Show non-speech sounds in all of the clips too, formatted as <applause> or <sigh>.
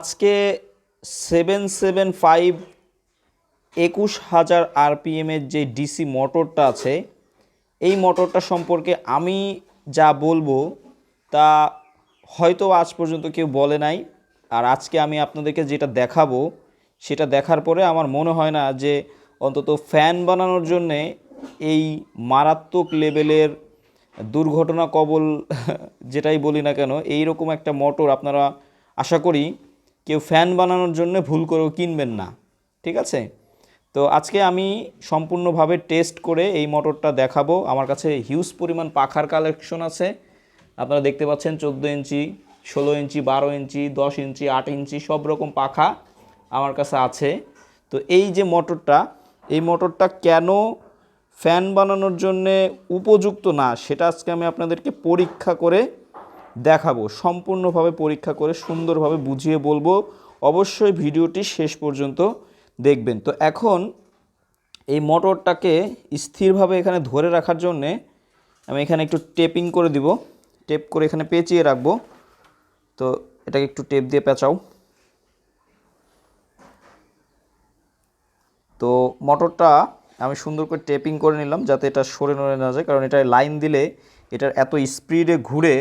আজকে seven seven five একুশ হাজার আরপিএমের যে ডিসি মোটরটা আছে, এই মোটরটা সম্পর্কে আমি যা বলব তা হয়তো আজ পর্যন্ত কেউ বলে নাই। আর আজকে আমি আপনাদেরকে যেটা দেখাবো, সেটা দেখার পরে আমার মনে হয় না যে অন্তত ফ্যান বানানোর জন্যে এই মারাত্মক লেভেলের দুর্ঘটনা কবল, <laughs> যেটাই বলি না কেন এই রকম একটা মোটর আপনারা আশা করি কেউ ফ্যান বানানোর জন্য ভুল করেও কিনবেন না, ঠিক আছে? তো আজকে আমি সম্পূর্ণভাবে টেস্ট করে এই মোটরটা দেখাবো। আমার কাছে হিউজ পরিমাণ পাখার কালেকশন আছে। আপনারা দেখতে পাচ্ছেন চোদ্দ ইঞ্চি, ষোলো ইঞ্চি, বারো ইঞ্চি, দশ ইঞ্চি, আট ইঞ্চি, সব রকম পাখা আমার কাছে আছে। তো এই যে মোটরটা, এই মোটরটা কেন ফ্যান বানানোর জন্যে উপযুক্ত না, সেটা আজকে আমি আপনাদেরকে পরীক্ষা করে দেখাবো, সম্পূর্ণভাবে পরীক্ষা করে সুন্দরভাবে বুঝিয়ে বলব। অবশ্যই ভিডিওটি শেষ পর্যন্ত দেখবেন। তো এখন এই মোটরটাকে স্থিরভাবে এখানে ধরে রাখার জন্যে আমি এখানে একটু টেপিং করে দিব। টেপ করে এখানে পেঁচিয়ে রাখব। তো এটাকে একটু টেপ দিয়ে পেঁচাও। তো মোটরটা আমি সুন্দর করে টেপিং করে নিলাম যাতে এটা সরে নড়ে না যায়, কারণ এটা লাইন দিলে এটার এত স্পিডে ঘুরে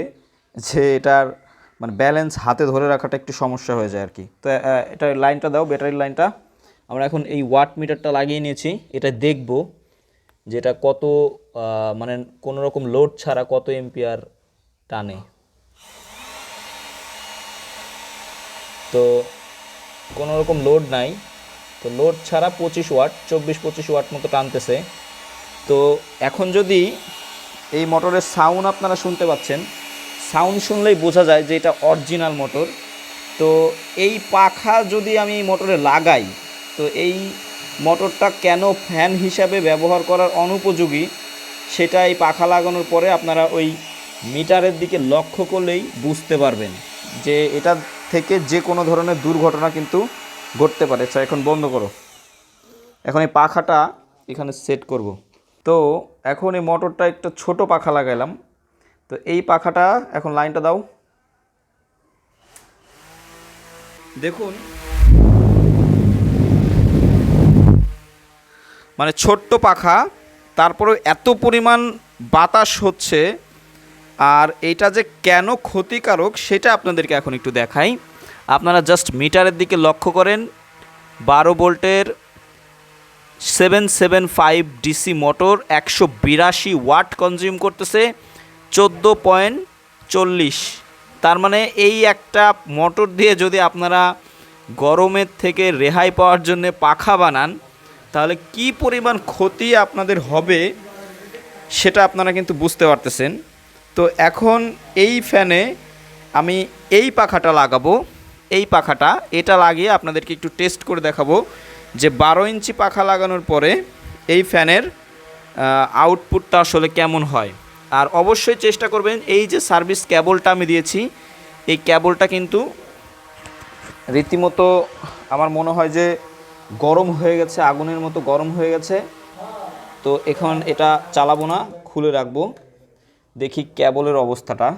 যে এটার মানে ব্যালেন্স হাতে ধরে রাখাটা একটু সমস্যা হয়ে যায় আর কি তো এটার লাইনটা দাও ব্যাটারির লাইনটা আমরা এখন এই ওয়াট মিটারটা লাগিয়ে নিয়েছি, এটা দেখব যে এটা কত মানে কোনো রকম লোড ছাড়া কত এম্পিয়ার টানে। তো কোনো রকম লোড নাই। তো লোড ছাড়া পঁচিশ ওয়াট চব্বিশ পঁচিশ ওয়াট মতো টানতেছে। তো, এখন যদি এই মোটরের সাউন্ড আপনারা শুনতে পাচ্ছেন সাউন্ড শুনলেই বোঝা যায় যে এটা অরিজিনাল মোটর। তো এই পাখা যদি আমি মোটরে লাগাই, তো এই মোটরটা কেন ফ্যান হিসাবে ব্যবহার করার অনুপযোগী, সেটা এই পাখা লাগানোর পরে আপনারা ওই মিটারের দিকে লক্ষ্য করলেই বুঝতে পারবেন যে এটা থেকে যে কোনো ধরনের দুর্ঘটনা কিন্তু ঘটতে পারে। আচ্ছা এখন বন্ধ করো। এখন এই পাখাটা এখানে সেট করব। তো এখন এই মোটরটা একটা ছোট পাখা লাগাইলাম। তো এই পাখাটা, এখন লাইনটা দাও। দেখুন। মানে ছোট্ট পাখা, তারপরেও এত পরিমাণ বাতাস হচ্ছে, আর এটা যে কেন ক্ষতিকারক, সেটা আপনাদেরকে এখন একটু দেখাই। আপনারা জাস্ট মিটারের দিকে লক্ষ্য করেন, বারো ভোল্টের seven seven five DC motor একশো বিরাশি ওয়াট কনজিউম করতেছে। চোদ্দ পয়েন্ট চল্লিশ। তার মানে এই একটা মোটর দিয়ে যদি আপনারা গরমের থেকে রেহাই পাওয়ার জন্য পাখা বানান, তাহলে কি পরিমাণ ক্ষতি আপনাদের হবে সেটা আপনারা কিন্তু বুঝতে পারতেছেন। তো এখন এই ফ্যানে আমি এই পাখাটা লাগাবো, এই পাখাটা, এটা লাগিয়ে আপনাদেরকে একটু টেস্ট করে দেখাবো যে বারো ইঞ্চি পাখা লাগানোর পরে এই ফ্যানের আউটপুটটা আসলে কেমন হয়। আর অবশ্যই চেষ্টা করবেন এই যে সার্ভিস ক্যাবলটা আমি দিয়েছি, এই ক্যাবলটা কিন্তু রীতিমতো আমার মনে হয় যে গরম হয়ে গেছে, আগুনের মতো গরম হয়ে গেছে। তো এখন এটা চালাবো না, খুলে রাখব। দেখি ক্যাবলের অবস্থাটা।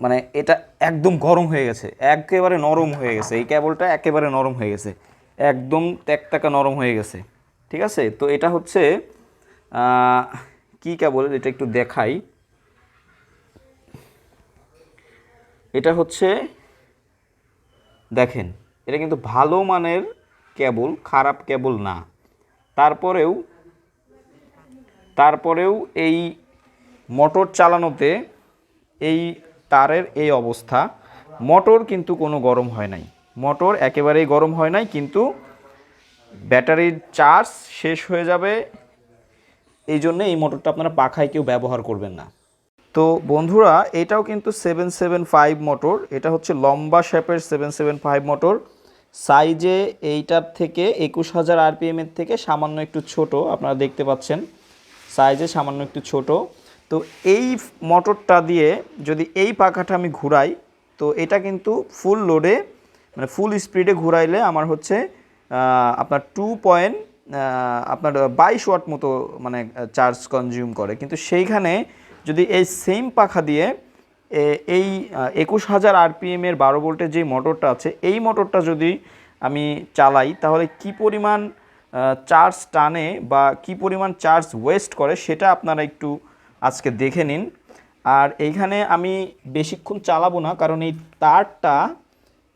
মানে এটা একদম গরম হয়ে গেছে, একেবারে নরম হয়ে গেছে। এই ক্যাবলটা একেবারে নরম হয়ে গেছে, একদম ত্যাকতাকা নরম হয়ে গেছে। ঠিক আছে? তো এটা হচ্ছে কি কেবল এটা একটু দেখাই। এটা হচ্ছে, দেখেন, এটা কিন্তু ভালো মানের কেবল, খারাপ কেবল না। তারপরেও তারপরেও এই মোটর চালানোতে এই তারের এই অবস্থা। মোটর কিন্তু কোনো গরম হয় নাই। মোটর একেবারেই গরম হয় নাই, কিন্তু ব্যাটারির চার্জ শেষ হয়ে যাবে এই জন্য এই মোটরটা আপনারা পাখায় কেউ ব্যবহার করবেন না। তো বন্ধুরা, এটাও কিন্তু সেভেন সেভেন ফাইভ মোটর। এটা হচ্ছে লম্বা শেপের সেভেন সেভেন ফাইভ মোটর। সাইজে এইটার থেকে একুশ হাজার আরপিএমের থেকে সামান্য একটু ছোট, আপনারা দেখতে পাচ্ছেন। সাইজে সামান্য একটু ছোট। তো এই মোটরটা দিয়ে যদি এই পাখাটা আমি ঘুরাই, তো এটা কিন্তু ফুল লোডে মানে ফুল স্পিডে ঘুরাইলে আমার হচ্ছে আপনার টু পয়েন্ট আপনার বাইশ ওয়াট মতো মানে চার্জ কনজিউম করে। কিন্তু সেইখানে যদি এই সেম পাখা দিয়ে এই একুশ হাজার আরপিএমের বারো ভোল্টের যে মোটরটা আছে, এই মোটরটা যদি আমি চালাই, তাহলে কি পরিমাণ চার্জ টানে বা কি পরিমাণ চার্জ ওয়েস্ট করে, সেটা আপনারা একটু আজকে দেখে নিন। আর এইখানে আমি বেশিক্ষণ চালাবো না, কারণ এই তারটা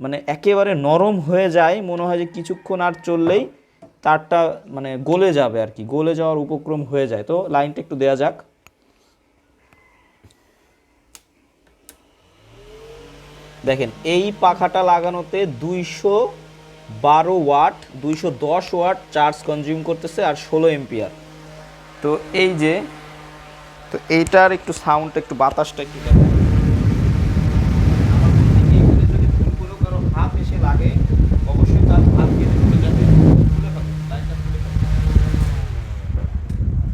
মানে একেবারে নরম হয়ে যায়, মনে হয় যে কিছুক্ষণ আর চললেই তারটা মানে গলে যাবে আর কি, গলে যাওয়ার উপক্রম হয়ে যায়। তো লাইনটা একটু দেয়া যাক। দেখেন, এই পাখাটা লাগানোতে দুইশো বারো ওয়াট, দুইশো দশ ওয়াট চার্জ কনজিউম করতেছে আর ষোলো এম্পিয়ার তো এই যে, তো এইটার একটু সাউন্ডটা একটু বাতাসটা একটু দেখেন। আমার মনে হয় কি এখানে যদি ভুল করেও কারও হাত এসে লাগে, অবশ্যই তার হাত কেটে চলে যাবে। খুলে ফেলো, লাইনটা খুলে ফেলো।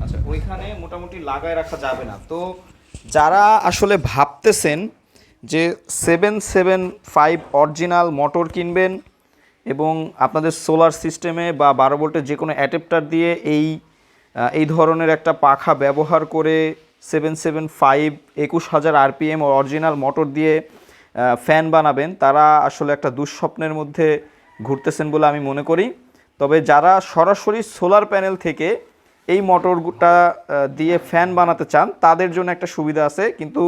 আচ্ছা ওইখানে মোটামুটি লাগায় রাখা যাবে না। তো যারা আসলে ভাবতেছেন যে seven seven five original motor কিনবেন এবং আপনাদের সোলার সিস্টেমে বা বারো ভোল্টের যে কোনো অ্যাডাপ্টার দিয়ে এই এই ধরনের একটা পাখা ব্যবহার করে সেভেন সেভেন ফাইভ একুশ হাজার আরপিএম অরিজিনাল মোটর দিয়ে ফ্যান বানাবেন, তারা আসলে একটা দুঃস্বপ্নের মধ্যে ঘুরতেছেন বলে আমি মনে করি। তবে যারা সরাসরি সোলার প্যানেল থেকে এই মোটরটা দিয়ে ফ্যান বানাতে চান, তাদের জন্য একটা সুবিধা আছে। কিন্তু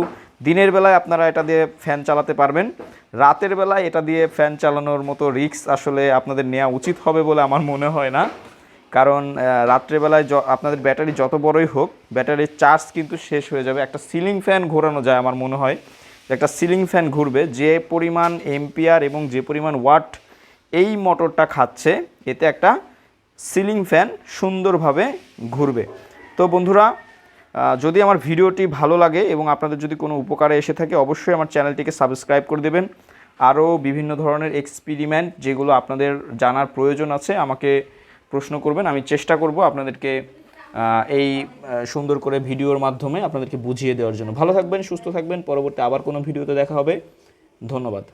দিনের বেলায় আপনারা এটা দিয়ে ফ্যান চালাতে পারবেন। রাতের বেলায় এটা দিয়ে ফ্যান চালানোর মতো রিস্ক আসলে আপনাদের নেওয়া উচিত হবে বলে আমার মনে হয় না। কারণ রাত্রেবেলায় আপনাদের ব্যাটারি যত বড়ই হোক, ব্যাটারির চার্জ কিন্তু শেষ হয়ে যাবে। একটা সিলিং ফ্যান ঘোরানো যায় আমার মনে হয়। একটা সিলিং ফ্যান ঘুরবে, যে পরিমাণ এম্পিয়ার এবং যে পরিমাণ ওয়াট এই মোটরটা খাচ্ছে, এতে একটা সিলিং ফ্যান সুন্দরভাবে ঘুরবে। তো বন্ধুরা যদি আমার ভিডিওটি ভালো লাগে এবং আপনাদের যদি কোনো উপকারে এসে থাকে, অবশ্যই আমার চ্যানেলটিকে সাবস্ক্রাইব করে দেবেন। আরও বিভিন্ন ধরনের এক্সপেরিমেন্ট যেগুলো আপনাদের জানার প্রয়োজন আছে, আমাকে প্রশ্ন করবেন, আমি চেষ্টা করব আপনাদেরকে এই সুন্দর করে ভিডিওর মাধ্যমে আপনাদেরকে বুঝিয়ে দেওয়ার জন্য। ভালো থাকবেন, সুস্থ থাকবেন, পরবর্তী আবার কোনো ভিডিওতে দেখা হবে। ধন্যবাদ।